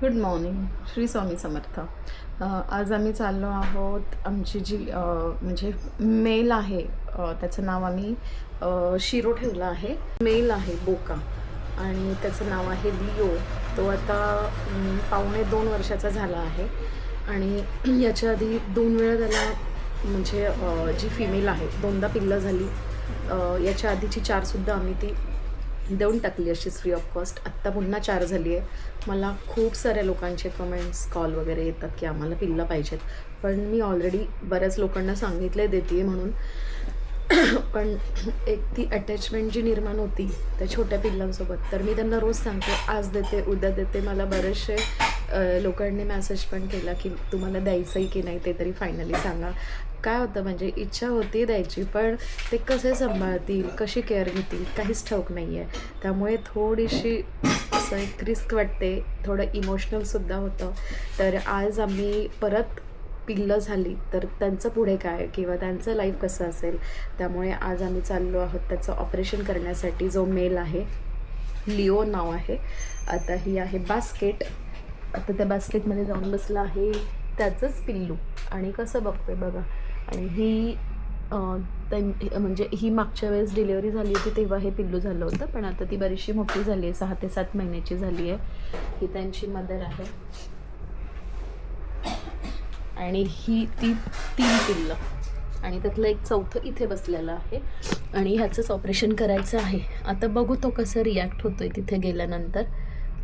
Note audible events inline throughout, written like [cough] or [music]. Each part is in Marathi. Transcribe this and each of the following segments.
गुड मॉर्निंग श्री स्वामी समर्थ आज आम्ही चाललो आहोत आमची जी uh, म्हणजे मेल आहे uh, त्याचं नाव आम्ही uh, शिरो ठेवलं आहे. मेल आहे बोका. आणि त्याचं नाव आहे लिओ. तो आता um, पावणे दोन वर्षाचा झाला आहे. आणि याच्या आधी दोन वेळा त्याला म्हणजे जी फिमेल आहे दोनदा पिल्लं झाली. याच्या आधीची चारसुद्धा आम्ही ती देऊन टाकली अशीच फ्री ऑफ कॉस्ट आत्ता पुन्हा चार झाली आहे. मला खूप साऱ्या लोकांचे कमेंट्स कॉल वगैरे येतात की आम्हाला पिल्लं पाहिजेत. पण मी ऑलरेडी बऱ्याच लोकांना सांगितले देते म्हणून. [coughs] पण एक ती अटॅचमेंट जी निर्माण होती त्या छोट्या पिल्लांसोबत तर मी त्यांना रोज सांगते आज देते उद्या देते मला बरेचसे लोकांनी मॅसेज पण केला की तुम्हाला द्यायचंही की नाही ते तरी फायनली सांगा. काय होतं म्हणजे इच्छा होती द्यायची पण ते कसे सांभाळतील कशी केअर घेतील काहीच ठाऊक नाही आहे त्यामुळे थोडीशी असं एक रिस्क वाटते थोडं इमोशनलसुद्धा होतं. तर आज आम्ही परत पिल्लं झाली तर त्यांचं पुढे काय किंवा त्यांचं लाईफ कसं असेल त्यामुळे आज आम्ही चाललो आहोत त्याचं ऑपरेशन करण्यासाठी जो मेल आहे लिओ नाव आहे. आता ही आहे बास्केट आता त्या बास्केटमध्ये जाऊन बसलं आहे. त्याचंच पिल्लू. आणि कसं बघतोय बघा. आणि ही त्यां म्हणजे ही मागच्या वेळेस डिलेवरी झाली होती तेव्हा हे पिल्लू झालं होतं. पण आता ती बरीचशी मोठी झाली आहे. सहा ते सात महिन्याची झाली आहे. ही त्यांची मदर आहे. आणि ही ती तीन पिल्लं. आणि त्यातलं एक चौथं इथे बसलेलं आहे. आणि ह्याचंच ऑपरेशन करायचं आहे. आता बघू तो कसं रिॲक्ट होतोय तिथे गेल्यानंतर.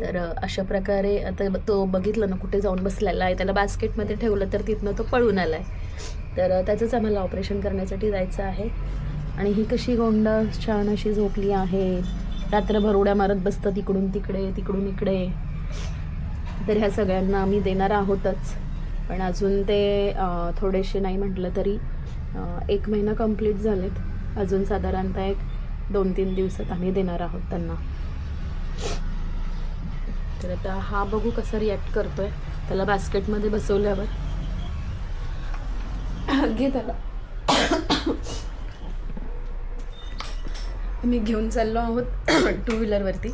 तर अशा प्रकारे आता तो बघितलं ना कुठे जाऊन बसलेला आहे. त्याला बास्केटमध्ये ठेवलं तर तिथनं तो पळून आला आहे तर त्याचंच आम्हाला ऑपरेशन करण्यासाठी जायचं आहे. आणि ही कशी गोंड छान अशी झोपली आहे. रात्रभर उड्या मारत बसतं तिकडून तिकडे तिकडून इकडे. तर ह्या सगळ्यांना आम्ही देणार आहोतच. पण अजून ते थोडेसे नाही म्हटलं तरी एक महिना कंप्लीट झालेत. अजून साधारणतः एक दोन तीन दिवसात आम्ही देणार आहोत त्यांना. तर आता हा बघू कसा रिॲक्ट करतोय. त्याला बास्केटमध्ये बसवल्यावर. घे त्याला. मी घेऊन चाललो आहोत टू व्हीलरवरती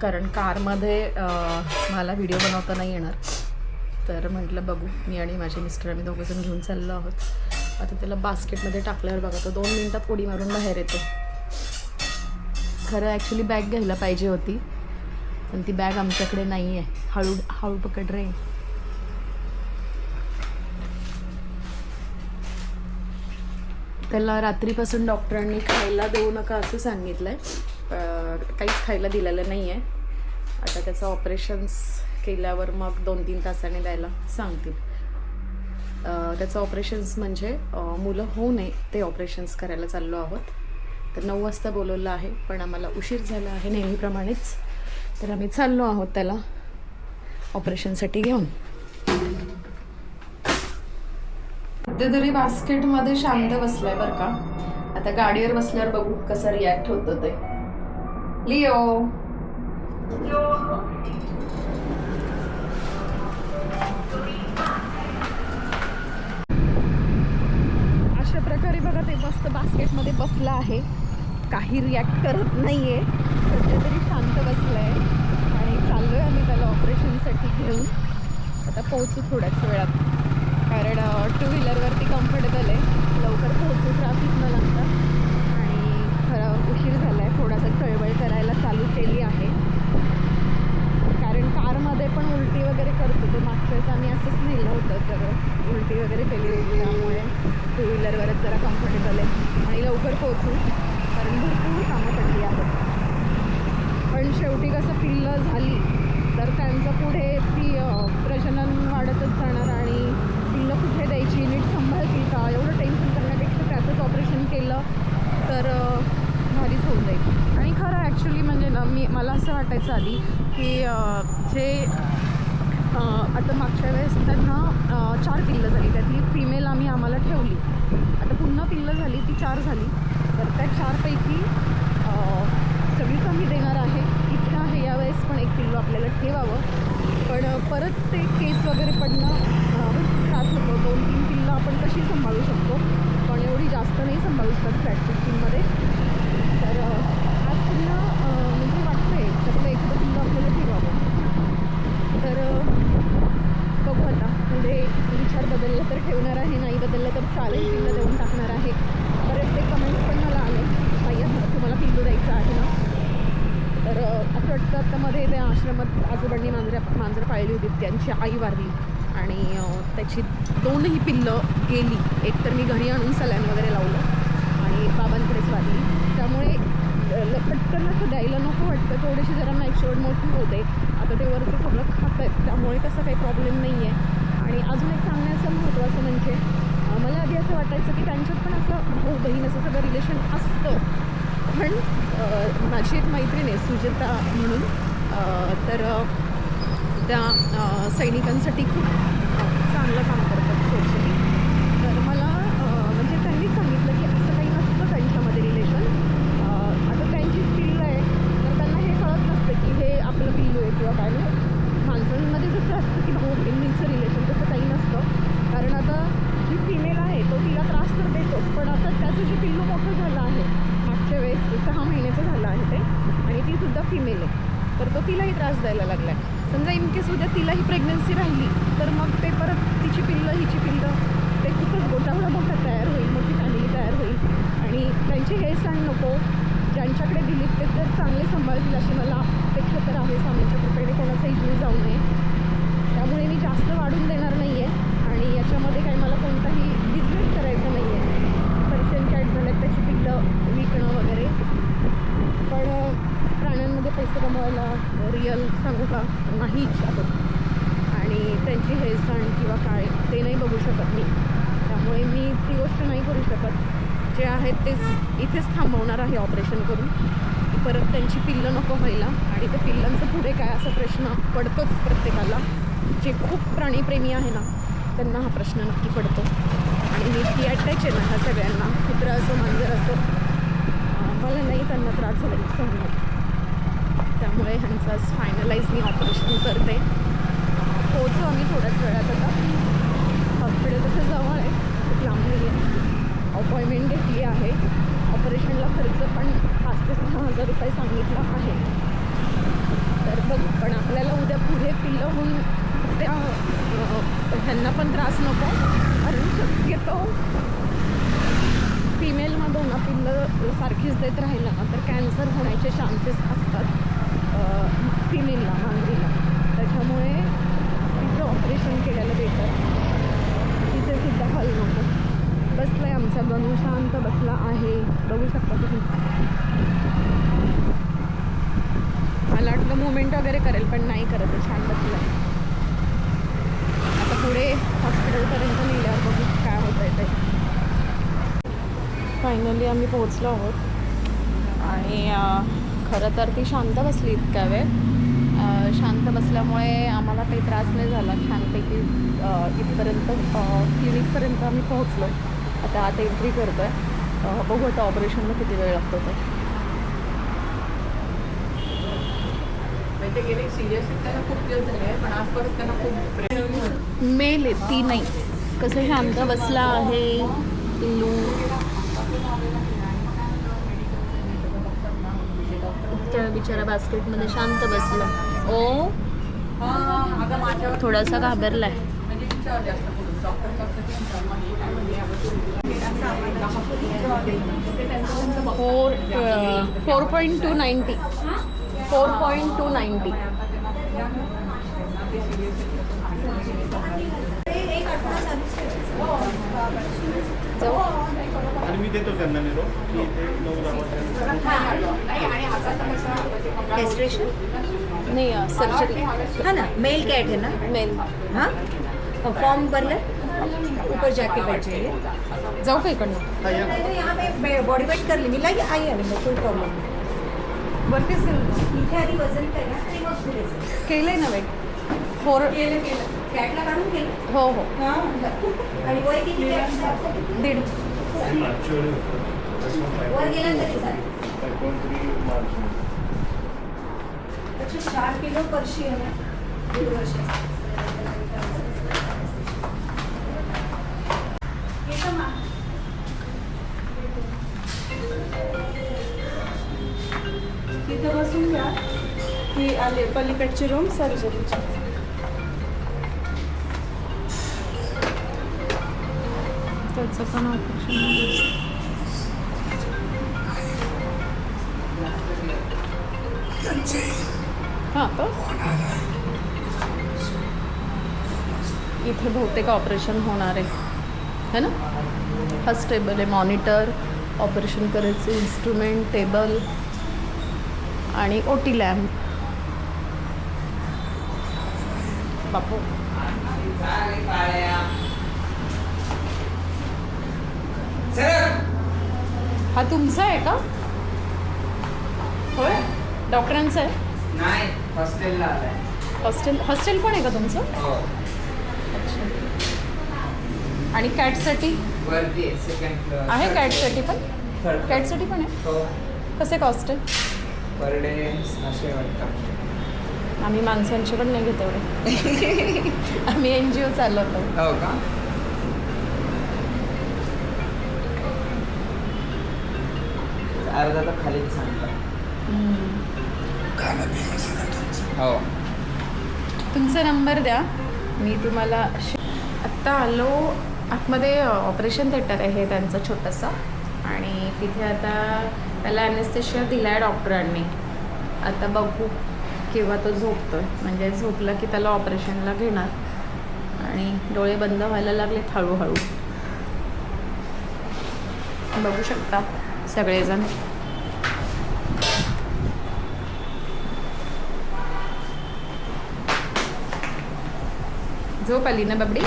कारण कारमध्ये मला व्हिडिओ बनवता नाही येणार. तर म्हटलं बघू मी आणि माझे मिस्टर आम्ही दोघंजण घेऊन चाललो आहोत. आता त्याला बास्केटमध्ये टाकल्यावर बघा तो दोन मिनटात उडी मारून बाहेर येतो. खरं ॲक्च्युली बॅग घ्यायला पाहिजे होती. पण ती बॅग आमच्याकडे नाही आहे हळू हळू पकड रे. त्याला रात्रीपासून डॉक्टरांनी खायला देऊ नका असं सांगितलं आहे काहीच खायला दिलेलं नाही आहे आता त्याचं ऑपरेशन्स केल्यावर मग दोन तीन तासाने द्यायला सांगतील. त्याचं ऑपरेशन्स म्हणजे मुलं होऊ नये ते ऑपरेशन्स करायला चाललो आहोत. तर नऊ वाजता बोलवलं आहे पण आम्हाला उशीर झाला आहे नेहमीप्रमाणेच. तर आम्ही चाललो आहोत त्याला ऑपरेशनसाठी घेऊन. तरी बास्केटमध्ये शांत बसलाय बरं का. आता गाडीवर बसल्यावर बघू कसं रिॲक्ट होतं ते. लिओ. अशा प्रकारे बघा ते मस्त बास्केटमध्ये बसलं आहे. काही रिॲक्ट करत नाही आहे सध्या तरी शांत बसलं आहे आणि चाललोय आम्ही त्याला ऑपरेशनसाठी घेऊन. आता पोहोचू थोड्याच वेळात. कारण टू व्हीलरवरती कम्फर्टेबल आहे. लवकर पोहोचू ट्रॅफिक न लागता. आणि खरं उशीर झाला आहे थोडासा चळवळ करायला चालू केली आहे. कारण कारमध्ये पण उलटी वगैरे करतो. तर मागच्या वेळेस आम्ही असंच नेलं होतं. तर उलटी वगैरे केली होती. त्यामुळे टू व्हीलरवरच जरा कम्फर्टेबल आहे. आणि लवकर पोहोचू कारण भरपूर कामं पडली आहेत पण शेवटी कसं पिल्लं झाली तर त्यांचं पुढे ती प्रजनन वाढतच जाणार आणि पिल्लं कुठे द्यायची नीट सांभाळतील का? एवढं टेन्शन करण्यापेक्षा त्याचंच ऑपरेशन केलं तर भारीच होऊन जाईल. आणि खरं ॲक्च्युली म्हणजे ना मी मला असं वाटायचं आधी की जे आता मागच्या वेळेस त्यांना चार पिल्लं झाली त्यातली फिमेल आम्ही आम्हाला ठेवली. आता पुन्हा पिल्लं झाली ती चार झाली. परत ते केस वगैरे पडणं त्रास होतो. दोन तीन किल्ला आपण कशी सांभाळू शकतो? पण एवढी जास्त नाही सांभाळू शकत फ्लॅट तर आज पुन्हा म्हणजे वाटतं आहे तर एखादा आपल्याला ठेवावं. तर बघू आता. म्हणजे विचार बदलला तर ठेवणार आहे नाही बदललं तर चालेल किल्ला त्या आश्रमात आजोबांनी मांजऱ्या मांजरं पाळली होती. त्यांची आई वारली. आणि त्याची दोनही पिल्लं गेली. एक तर मी घरी आणून सलाईन वगैरे लावलं. आणि बाबांकडेच वारली. त्यामुळे पटकन असं द्यायला नको वाटतं. थोडीशी जरा मॅच्युअर्ड मोठी होते. आता ते वरचं सगळं खात आहेत. त्यामुळे तसा काही प्रॉब्लेम नाही आहे आणि अजून एक सांगण्याचं महत्त्वाचं म्हणजे मला आधी असं वाटायचं की त्यांच्यात पण असं भाऊ बहीण असं सगळं रिलेशन असतं. पण माझी एक मैत्रीण आहे सुजिता म्हणून. तर त्या सैनिकांसाठी खूप चांगलं काम करतात सोशली तर मला अं, म्हणजे त्यांनीच सांगितलं की असं काही नसतं त्यांच्यामध्ये रिलेशन आता त्यांची पिल्लं आहे तर त्यांना हे कळत नसतं की हे आपलं पिल्लू आहे किंवा काय म्हणजे माणसांमध्ये जसं असतं की भाऊ बहिणींचं रिलेशन तसं काही नसतं कारण आता जी फिमेल आहे तो तिला त्रास तर देतो पण आता त्याचं जे पिल्लू मोठं झालं आहे मागच्या वेळेस सहा महिन्याचं झालं आहे ते आणि ती सुद्धा फिमेल आहे तर तो तिलाही त्रास द्यायला लागला आहे समजा इन केस उद्या तिलाही प्रेग्नन्सी राहिली तर मग ते परत तिची पिल्लं हिची पिल्लं ते खूपच गोटावडा मोठा तयार होईल मोठी फॅमिली तयार होईल. आणि त्यांचे हे सण नको ज्यांच्याकडे दिलीत ते तर चांगले सांभाळतील अशी मला अपेक्षा तर आहे स्वामींच्या कृपेने कोणाचाही जीव जाऊ नये. त्यामुळे मी जास्त वाढून देणार नाही आहे आणि याच्यामध्ये काही मला कोणताही बिझनेस करायचा नाही आहे पर्शियन कॅट झाल्यात त्याची पिल्लं विकणं वगैरे पण अं, प्राण्यांमध्ये पैसे कमवायला रिअल सांगू का नाही इच्छा होत आणि त्यांची हे सण किंवा काय ते नाही बघू शकत मी. त्यामुळे मी ती गोष्ट नाही करू शकत. जे आहेत तेच इथेच थांबवणार आहे ऑपरेशन करून. परत त्यांची पिल्लं नको व्हायला. आणि त्या पिल्लांचं पुढे काय असा प्रश्न पडतोच प्रत्येकाला. जे खूप प्राणीप्रेमी आहे ना त्यांना हा प्रश्न नक्की पडतो. आणि मी ती अटॅच आहे ना ह्या सगळ्यांना. कुत्रा असो मांजर असो मला नाही त्यांना त्रास झाला. की सहन त्यामुळे ह्यांचं आज फायनलाईज मी ऑपरेशन करते. पोहोचू आम्ही थोड्याच वेळात आता. हॉस्पिटल तसं जवळ आहे. खूप लांब नाही आहे. अपॉइंटमेंट घेतली आहे. ऑपरेशनला खर्च पण पाच ते सहा हजार रुपये सांगितला आहे. तर बघ पण आपल्याला उद्या पुढे पिल्लं होऊन त्या ह्यांना पण त्रास नको. कारण शक्यतो फिमेलमधून ना पिल्लं सारखीच देत राहिलं ना तर कॅन्सर होण्याचे चान्सेस असतात. फिमेलला मांजरीला त्याच्यामुळे तिचं ऑपरेशन केलेलं बेटर तिथे सुद्धा हल नको बसला आहे आमचा. गणू शांत बसला आहे. बघू शकता तुम्ही. मला वाटलं मुवमेंट वगैरे करेल पण नाही करत छान बसलं आता पुढे हॉस्पिटलपर्यंत नेल्यावर बघू काय होतं आहे ते. फायनली आम्ही पोहोचलो आहोत. आणि खरं तर ती शांत बसली इतक्या वेळ. शांत बसल्यामुळे आम्हाला काही त्रास नाही झाला. छानपैकी इथपर्यंत क्लिनिकपर्यंत आम्ही पोहोचलो. आता आत एंट्री करतो आहे बघू आता ऑपरेशनला किती वेळ लागतो ते. म्हणजे गेले सिरियस त्यांना खूप दिवस झाले आहे पण आज परत त्यांना खूप मेल आहे ती नाही. कसं शांत बसला आहे पिल्लू बिचारा बास्केटमध्ये शांत बसला. ओ. थोडासा घाबरलाय. Four four point two ninety. Four point two ninety. जाऊ मी देतो त्यांना निरोप कैस्ट्रेशन नाही सर्जरी है ना मेल कैट है ना? मेल हाँ? और फॉर्म भर ले ऊपर जाके बैठ जाइए जाऊ का इकडनं? यहाँ पे बॉडी वेट कर लेंगे लाइए आइए ना कोई प्रॉब्लेम नहीं वरतीच इथे आधी वजन करा आणि मग पुढे जाऊ. केलंय ना वेट फोर केलं केलं. कॅटला काढून केलं? हो हो. आणि वय किती? दीड. वर गेला तरी चालेल. त्याचे चार किलो पर्शी आहे ना. दीड वर्षाचा. तिथं बसून घ्या. ही आले पलीकडची रूम सर्जरीची. त्याचं पण ऑपरेशन हां का? इथे बहुतेक ऑपरेशन होणार आहे. है ना? हाच टेबल आहे मॉनिटर ऑपरेशन करायचे इन्स्ट्रुमेंट टेबल आणि ओ टी लॅम्प बापू. हा तुमचा आहे का? होय? डॉक्टरांचं? आहे नाही हॉस्टेलला आलाय. हॉस्टेल हॉस्टेल पण आहे का तुमचं? हो. अच्छा. आणि कॅटसाठी? वरती आहे सेकंड फ्लोअर आहे कॅटसाठी पण? थर्ड कॅटसाठी पण आहे? हो. कसे कॉस्ट आहे पर डे सहाशे वाटतं आम्ही माणसांचे पण नाही घेत एवढे. [laughs] आम्ही एन जी ओ चालवतो. हो का? अर्धा तर खालीच हो. तुमचा नंबर द्या. मी तुम्हाला श- आत्ता आलो. आतमध्ये ऑपरेशन थिएटर आहे त्यांचं छोटंसं. आणि तिथे आता त्याला अनेस्थेशिया दिला आहे डॉक्टरांनी. आता बघू किंवा तो झोपतो म्हणजे झोपला की त्याला ऑपरेशनला घेणार. आणि डोळे बंद व्हायला लागलेत हळूहळू. बघू शकता सगळेजण. झोप आली ना बबडी।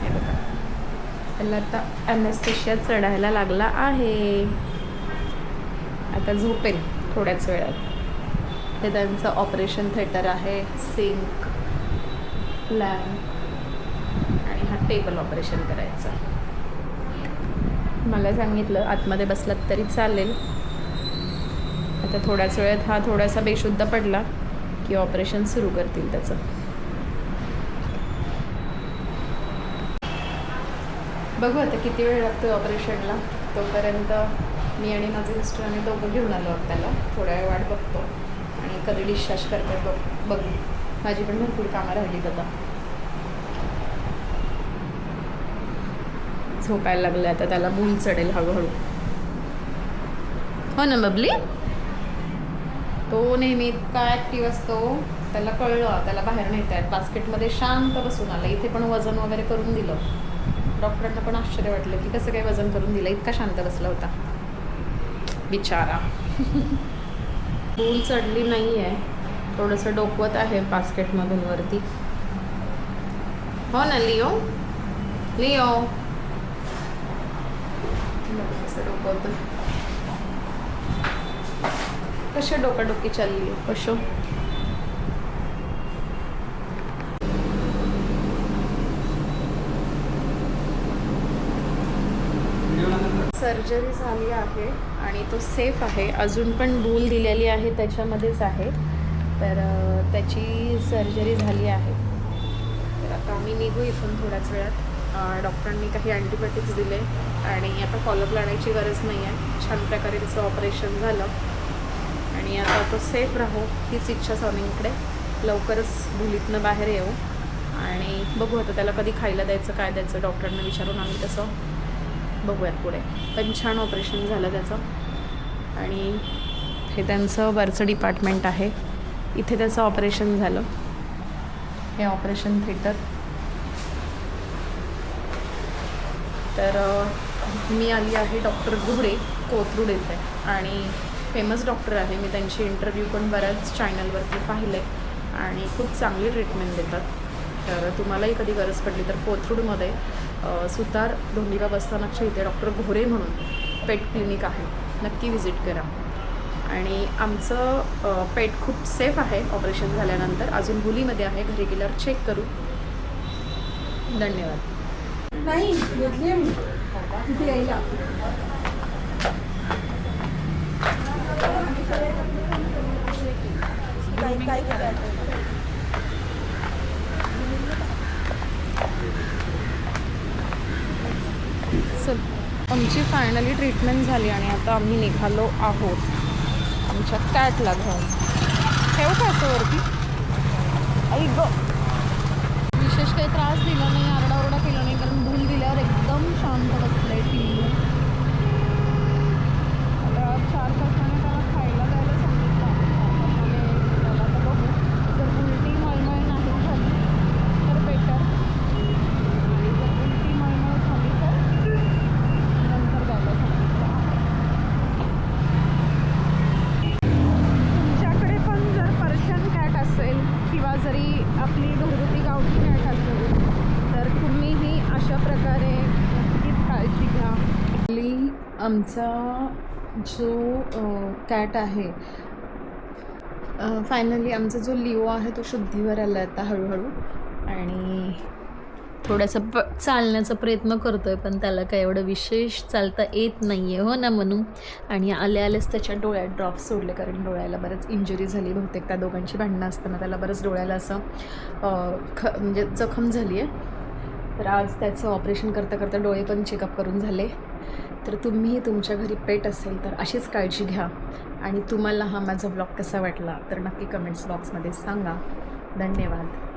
हे बघा त्याला आता ॲनेस्थेशिया चढायला लागला आहे। आता झोपेल थोड्याच वेळात। हे त्यांचं ऑपरेशन थिएटर आहे सिंक लॅम्प आणि हा टेबल ऑपरेशन करायचं. मला सांगितलं आतमध्ये बसलात तरी चालेल. आता थोड्याच वेळात हा थोडासा बेशुद्ध पडला की ऑपरेशन सुरू करतील त्याचं. बघू आता किती वेळ लागतो ऑपरेशनला. तोपर्यंत मी आणि माझे मिस्टर आम्ही दोघं घेऊन आलो आहोत त्याला थोड्या वेळ वाट बघतो. आणि कधी डिस्चार्ज करते बघ बघू. माझी पण भरपूर कामं राहिलीत आता. झोपायला लागलं आता त्याला भूल चढेल हळूहळू. हो ना बबली? तो नेहमी इतका ॲक्टिव्ह असतो. त्याला कळलं त्याला बाहेर नेत आहेत बास्केटमध्ये शांत बसून आलं. इथे पण वजन वगैरे करून दिलं. डॉक्टरांना पण आश्चर्य वाटलं की कसं काय वजन करून दिलं इतका शांत बसला होता. बिचारा. [laughs] भूल चढली नाही आहे थोडंसं डोकवत आहे बास्केटमधून वरती. हो ना लिओ? लिओ? डोकवतं. कशा डोकाडोकी चालली? आहे कशो? सर्जरी झाली आहे आणि तो सेफ आहे. अजून पण भूल दिलेली आहे त्याच्यामध्येच आहे. तर त्याची सर्जरी झाली आहे. तर आता आम्ही निघू इथून थोड्याच वेळात. डॉक्टरांनी काही अँटीबायोटिक्स दिले आणि आता फॉलोअप लावण्याची गरज नाही आहे. छान प्रकारे त्याचं ऑपरेशन झालं. आणि आता तो सेफ राहो हीच इच्छा स्वामींकडे. लवकरच भुलीतनं बाहेर येऊ. आणि बघू आता त्याला कधी खायला द्यायचं काय द्यायचं डॉक्टरांना विचारून आम्ही तसं बघूयात पुढे. पण छान ऑपरेशन झालं त्याचं. आणि हे त्यांचं वरचं डिपार्टमेंट आहे. इथे त्याचं ऑपरेशन झालं. हे ऑपरेशन थिएटर तर मी आली आहे डॉक्टर घुडे कोथरूड येथे आणि फेमस डॉक्टर आहे. मी त्यांची इंटरव्ह्यू पण बऱ्याच चॅनलवरती पाहिले आणि खूप चांगली ट्रीटमेंट देतात. तर तुम्हालाही कधी गरज पडली तर कोथरूडमध्ये सुतार धोंडीबा बसस्थानकच्या इथे डॉक्टर घोरे म्हणून पेट क्लिनिक आहे. नक्की व्हिजिट करा. आणि आमचं पेट खूप सेफ आहे ऑपरेशन झाल्यानंतर. अजून मुलीमध्ये आहे घरी गेल्यावर चेक करू. धन्यवाद. नाही घेतली मी. तिथे यायला काय काय करायचं चल आमची फायनली ट्रीटमेंट झाली आणि आता आम्ही निघालो आहोत. आमच्या कॅटला घेऊन. ठेवू का असं वरती? ऐक विशेष काही त्रास दिला नाही आरडाओरडा केला नाही कारण भूल दिल्यावर एकदम शांत बसलंय टी आता चार तासाने त्याला खायला द्यायला सांगितलं जरी आपली घरगुती गावठी कॅट असेल तर तुम्हीही अशा प्रकारे नक्कीच काळजी घ्या आपली आमचा जो कॅट आहे फायनली आमचा जो लिओ आहे तो शुद्धीवर आला आता हळूहळू. आणि थोडासा प चालण्याचा प्रयत्न करतो आहे पण त्याला काय एवढं विशेष चालता येत नाही आहे हो ना म्हणून आणि आल्या आलेच त्याच्या डोळ्यात ड्रॉप सोडले कारण डोळ्याला बरंच इंजुरी झाली बहुतेक त्या दोघांची भांडणं असताना त्याला बरंच डोळ्याला असं ख म्हणजे जखम झाली आहे तर आज त्याचं ऑपरेशन करता करता डोळे पण चेकअप करून झाले. तर तुम्ही तुमच्या घरी पेट असेल तर अशीच काळजी घ्या. आणि तुम्हाला हा माझा ब्लॉग कसा वाटला तर नक्की कमेंट्स बॉक्समध्ये सांगा. धन्यवाद.